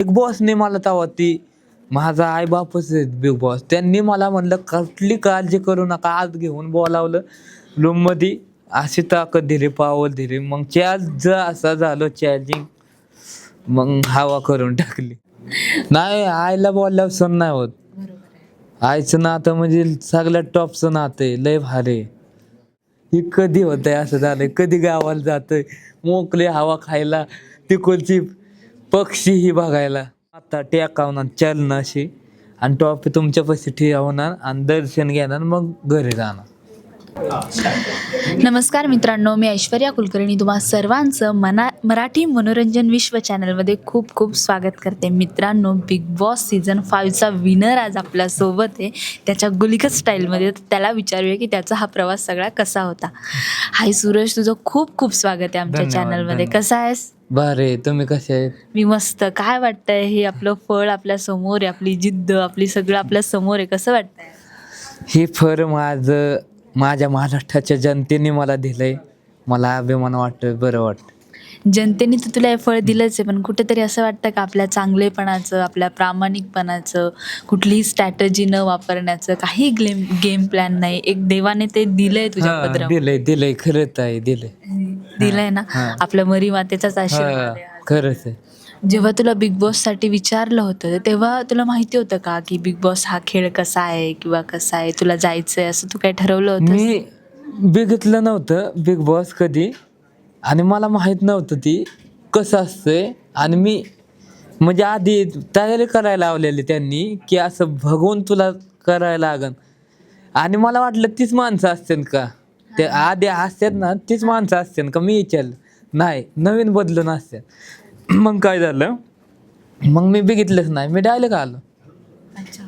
Big बॉसने मला तेव्हा ती. माझा आई बापच आहेत बिग बॉस त्यांनी मला म्हणलं कसली काळजी करू नका आज घेऊन बोलावलं. रूममध्ये अशी ताकद दिली पावल दिली. मग चार्ज असं झालं चार्जिंग मग हवा करून टाकली. नाही आईला बोलल्यावर सण नाही होत. आईचं नातं म्हणजे सगळ्यात टॉपचं नातं आहे लय भारी आहे. ही कधी होतंय असं झालंय. कधी गावाला जातंय मोकळे हवा खायला तिकडची पक्षीही बघायला. आता टेकावणार चलना अशी. आणि टॉप तुमच्यापाशी ठेवणार आणि दर्शन घेणार मग घरी जाणार. नमस्कार मित्रांनो मी ऐश्वर्या कुलकर्णी. तुम्हा सर्वांचं मना मराठी मनोरंजन विश्व चॅनलमध्ये खूप खूप स्वागत करते. मित्रांनो बिग बॉस सीझन फाईव्हचा विनर आज आपल्यासोबत आहे. त्याच्या गुलिकत स्टाईलमध्ये त्याला विचारूया की त्याचा हा प्रवास सगळा कसा होता. हाय सुरेश तुझं खूप खूप स्वागत आहे आमच्या चॅनलमध्ये. कसा आहेस? बरे तुम्ही कसे आहेत? मी मस्त. काय वाटतंय? हे आपलं फळ आपल्यासमोर आहे आपली जिद्द आपली सगळं आपल्यासमोर आहे. कसं वाटतंय? हे फर माझं माझ्या महाराष्ट्राच्या जनतेने मला दिलंय. मला अभिमान वाटतोय बरं वाटतं जनतेने तर तुला हे फळ दिलंच आहे पण कुठेतरी असं वाटतं का आपल्या चांगलेपणाचं आपल्या प्रामाणिकपणाचं कुठलीही स्ट्रॅटजी न वापरण्याचं काही गेम गेम प्लॅन नाही. एक देवाने ते दिलंय तुझ्या हा, पदरावर दिलंय दिलंय. खरंच आहे दिलंय. दिलंय ना. आपल्या मरी मातेचाच आशीर्वाद. खरंच जेव्हा तुला बिग बॉससाठी विचारलं होतं तेव्हा तुला माहिती होतं का की बिग बॉस हा खेळ कसा आहे किंवा कसा आहे तुला जायचंय असं तू काय ठरवलं होतं मी बघितलं नव्हतं बिग बॉस कधी आणि मला माहीत नव्हतं ती कसं असतंय. आणि मी म्हणजे आधी तयारी करायला लावलेली त्यांनी की असं बघून तुला करायला लागन. आणि मला वाटलं तीच माणसं असतील का? ते आधी असतात ना तीच माणसं असतील का मी विचारलं. नाही नवीन बदलून असतात मग काय झालं? मग मी बघितलंच नाही मी डायरेक्ट आलो. अच्छा.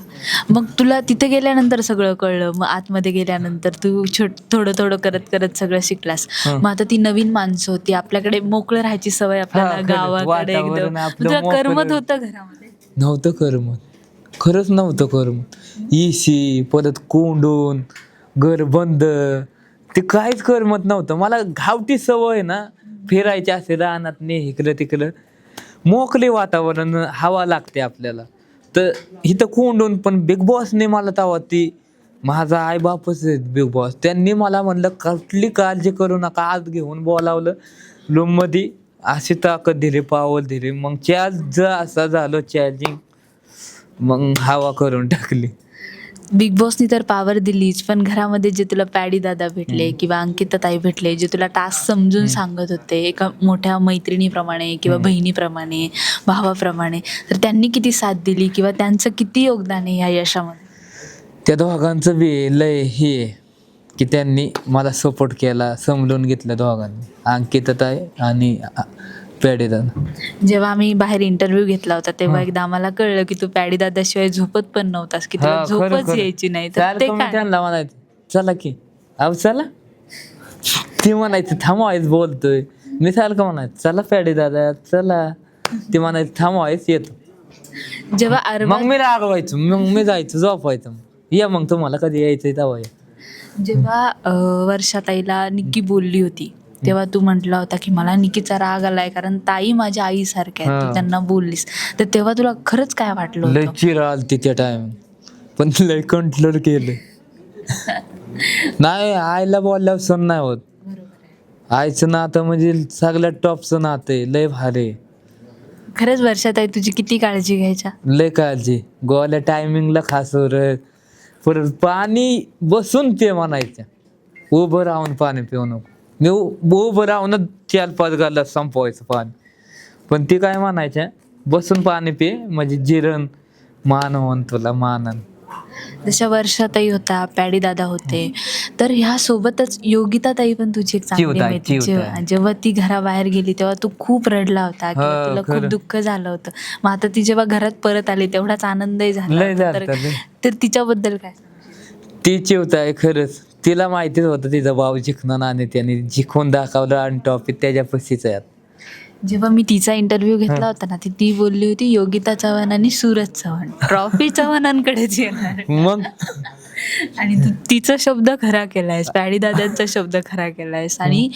मग तुला तिथे गेल्यानंतर सगळं कळलं? मग आतमध्ये गेल्यानंतर तू छोट थोडं थोडं करत करत सगळं शिकलास. मग आता ती नवीन माणसं होती. आपल्याकडे मोकळं राहायची सवय आपल्याला. गावाकडे एकदम. तुला. करमत होतं घरामध्ये? नव्हतं करमत. खरंच नव्हतं करमत. इशी परत कोंडून घर बंद ते काहीच करमत नव्हतं. मला घावटी सवय आहे ना फिरायची असे रानात ने इकडं तिकडं मोकले वातावरण हवा लागते आपल्याला. तर इथं कोंडून पण बिग बॉसने मला तेव्हा ती माझा आई बापच आहेत बिग बॉस त्यांनी मला म्हणलं कसली काळजी करू नका आज घेऊन बोलावलं. रूममध्ये अशी ताकद दिली पावल दिली. मग चार्ज असं झालं चार्जिंग मग हवा करून टाकली. बिग बॉसनी तर पॉवर दिलीच पण घरामध्ये जे तुला पॅडी दादा भेटले किंवा अंकिता ताई भेटले जे तुला टास्क समजून सांगत होते एका मोठ्या मैत्रिणीप्रमाणे किंवा बहिणीप्रमाणे भावाप्रमाणे तर त्यांनी किती साथ दिली किंवा त्यांचं किती योगदान आहे ह्या यशामध्ये? त्या दोघांचं बी लय हे आहे की त्यांनी मला सपोर्ट केला समजून घेतलं दोघांनी. अंकिता आहे आणि पेडेदादा जेव्हा आम्ही बाहेर इंटरव्ह्यू घेतला होता तेव्हा एकदा आम्हाला कळलं की तू पॅडी दादाशिवाय झोपत पण नव्हतास की तुला हा, खरं, झोपच खरं. यायची नाही. तर ते काय? त्यांना म्हणायचं. चला की. अहो चला. ती म्हणायची थांबवायच बोलतोय. मी सारखं म्हणायचं? चला पेडे दादा चला. ती म्हणायची थांबवायच येतो. जेव्हा मग मी रागवायचो. मग मी जायचो झोपायचं. या मग तुम्हाला कधी यायचंय तेव्हा या. जेव्हा अं, वर्षाताईला निक्की बोलली होती तेव्हा तू म्हटला होता की मला निक्कीचा राग आलाय कारण ताई माझ्या आईसारख्या आहेत तू. त्यांना बोललीस. तर तेव्हा तुला खरंच काय वाटलं लय होतं चिरा आलती त्या टाइम पण लय कंट्रोल केलं. नाही आईला बोलल्यावर सण नाही होत. आईचं नातं म्हणजे सगळ्यात टॉपचं नातं आहे लय भारी आहे. खरंच वर्षाताई तुझी किती काळजी घ्यायच्या? लय काळजी. गोवाल्या टायमिंगला खास रत परत पाणी बसून ते म्हणायचं उभं राहून पाणी पिऊ नको. मी उ- उभं राहूनच चार पाच गाला संपवायचं पाणी पण ती काय म्हणायच्या बसून पाणी पि म्हणजे जिरण मानवन तुला मानन जशा वर्षाताई होता पॅडी दादा होते तर ह्या सोबतच योगिता ताई पण तुझी एक चांगली चिवताई, मैत्रीण चिवताई. जेव्हा जेव्हा ती घराबाहेर गेली तेव्हा तू खूप रडला होता किंवा हो, तुला खूप खरं. दुःख झालं होतं मग आता ती जेव्हा घरात परत आली तेवढाच आनंदही झाला लय होता. तर- झालं लय. तर तिच्याबद्दल काय ती चिवता आहे खरंच तिला माहितीच होतं तिचा भाऊ जिंकणार आणि त्याने जिंकून दाखवलं आणि टॉपिक त्याच्या पशीच आहे. जेव्हा मी तिचा इंटरव्ह्यू घेतला होता ना ती ती बोलली होती योगिता चव्हाण आणि सूरज चव्हाण. ट्रॉफी चव्हाणांकडेच येणार आहे. मग? आणि तू तिचा शब्द खरा केलायस पॅडी दादांचा शब्द खरा केलायस आणि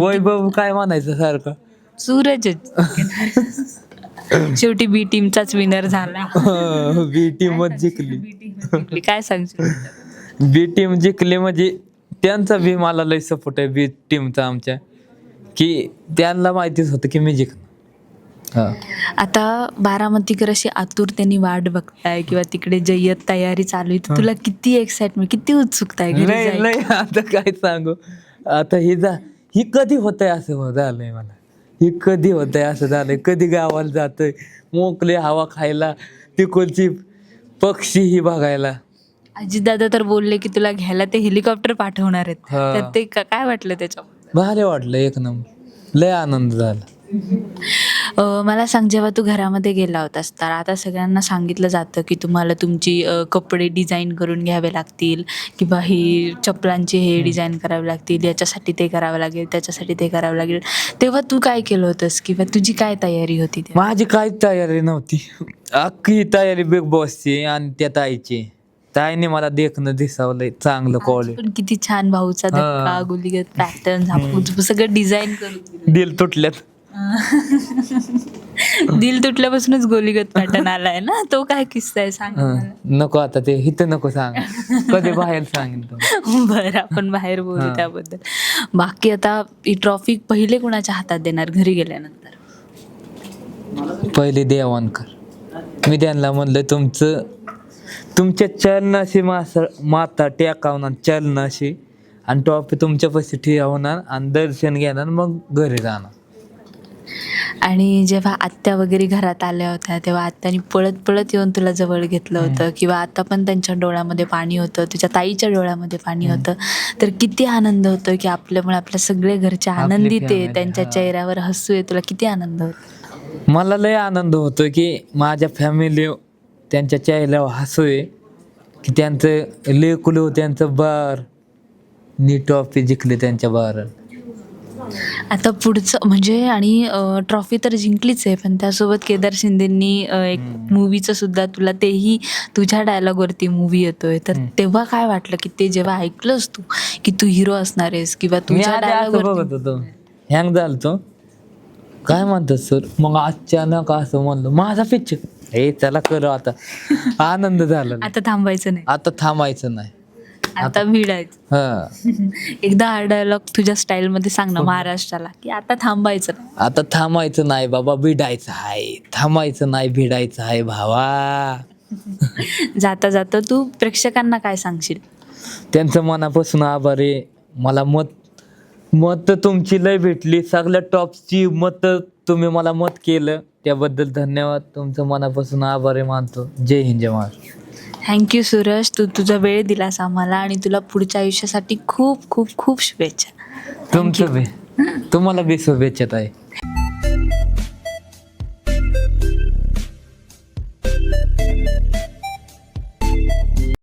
वैभव काय म्हणायचं सारखं? सूरजच शेवटी बी टीमचाच विनर झाला. बी टीम जिंकली. बी टीम जिंकली. काय सांगशील? बी टीम जिंकली म्हणजे त्यांचा बी मला लय सपोर्ट आहे बी टीमचा आमच्या. की त्यांना माहितीच होतं की मी जिंकणार. हा. आता बारामतीकर अशी आतुरतेने वाट बघताय किंवा तिकडे जय्यत तयारी चालू आहे तर तुला किती एक्साइटमेंट किती उत्सुकता आहे घरी जायची? लय आता काय सांगू? आता ही जा ही कधी होतंय असं हो- झालंय मला. ही कधी होतंय असं झालंय? कधी गावाला जातोय? मोकले हवा खायला तिकडची पक्षी ही बघायला. अजितदादा तर बोलले की तुला घ्यायला ते हेलिकॉप्टर पाठवणार आहेत. हा. तर ते का- काय वाटलं त्याच्या भारी वाटलं एक नंबर. लय आनंद झाला. अं, मला सांग जेव्हा तू घरामध्ये गेला होतास तर आता सगळ्यांना सांगितलं जातं की तुम्हाला तुमची अं, कपडे डिझाईन करून घ्यावे लागतील किंवा ही चपलांची हे डिझाईन करावे लागतील याच्यासाठी ते करावं लागेल त्याच्यासाठी ते करावं लागेल. तेव्हा तू काय केलं होतंस किंवा तुझी काय तयारी होती तेव्हा? माझी काहीच तयारी नव्हती. अख्खी तयारी बिग बॉसची आणि त्या ताईची. ताईने मला देखणं दिसावलंय चांगलं क्वालिटी पण किती छान भाऊचा धक्का. गुलिगत पॅटर्न सगळं डिझाईन करून दिलं. तुटल्यात. दिल तुटल्यापासूनच गोलीगत पॅटर्न आलाय ना? तो काय किस्सा आहे? सांग नको आता ते इथं नको सांग. कधी बाहेर सांगेन तो. बरं आपण बाहेर बोलू. त्याबद्दल. बाकी आता ही ट्रॉफी पहिले कुणाच्या हातात देणार घरी गेल्यानंतर? पहिले देवानकर मी त्यांना म्हणलं तुमचं तुमच्या चलनाशी मासा माता टेकावणार चलनाशी. आणि टॉपी तुमच्या पैसे ठेवणार आणि दर्शन घेणार मग घरी जाणार. आणि जेव्हा आत्या वगैरे घरात आल्या होत्या तेव्हा आत्यानी पळत पळत येऊन तुला जवळ घेतलं होतं. किंवा आता पण त्यांच्या डोळ्यामध्ये पाणी होतं तुझ्या ताईच्या डोळ्यामध्ये पाणी होतं. तर किती आनंद होतो की आपल्यामुळे आपल्या सगळे घरचे आनंदित आहे त्यांच्या. चेहऱ्यावर हसू आहे तुला किती आनंद होतो? मला लय आनंद होतो की माझ्या फॅमिली त्यांच्या चेहऱ्यावर हसू आहे की त्यांचं लेकुलो त्यांचं बार नी टॉपी जिंकली त्यांच्या बार आता पुढचं म्हणजे आणि ट्रॉफी तर जिंकलीच आहे पण त्यासोबत केदार शिंदेंनी एक मूवीचं सुद्धा तुला तेही तुझ्या डायलॉगवरती मूवी येतोय. तर. तेव्हा काय वाटलं की ते जेव्हा ऐकलंस तू की तू हिरो असणार आहेस किंवा तुझ्या बघत होतो. हँग झालतो काय म्हणतात सर मग अचानक असं म्हणलं माझा पिक्चर हे चला करू आता. आनंद झाला. आता थांबायचं नाही. आता थांबायचं नाही. आता भिडायचं. हा. एकदा हा डायलॉग तुझ्या स्टाईल मध्ये सांग ना महाराष्ट्राला की आता थांबायचं नाही. आता थांबायचं नाही बाबा भिडायचं आहे थांबायचं नाही भिडायचं आहे भावा. जाता जाता तू प्रेक्षकांना काय सांगशील? त्यांचं मनापासून आभार आहे. मला मत मत तुमची लय भेटली. सगळ्या टॉपची मत तुम्ही मला मत केलं. त्याबद्दल धन्यवाद. तुमचं मनापासून आभार मानतो. जय हिंद जय महाराष्ट्र. Thank you Suraj. तू तुझा वेळ दिलास आम्हाला आणि तुला पुढच्या आयुष्यासाठी खूप खूप खूप शुभेच्छा. तुमचं बी तुम्हाला बी शुभेच्छा आहे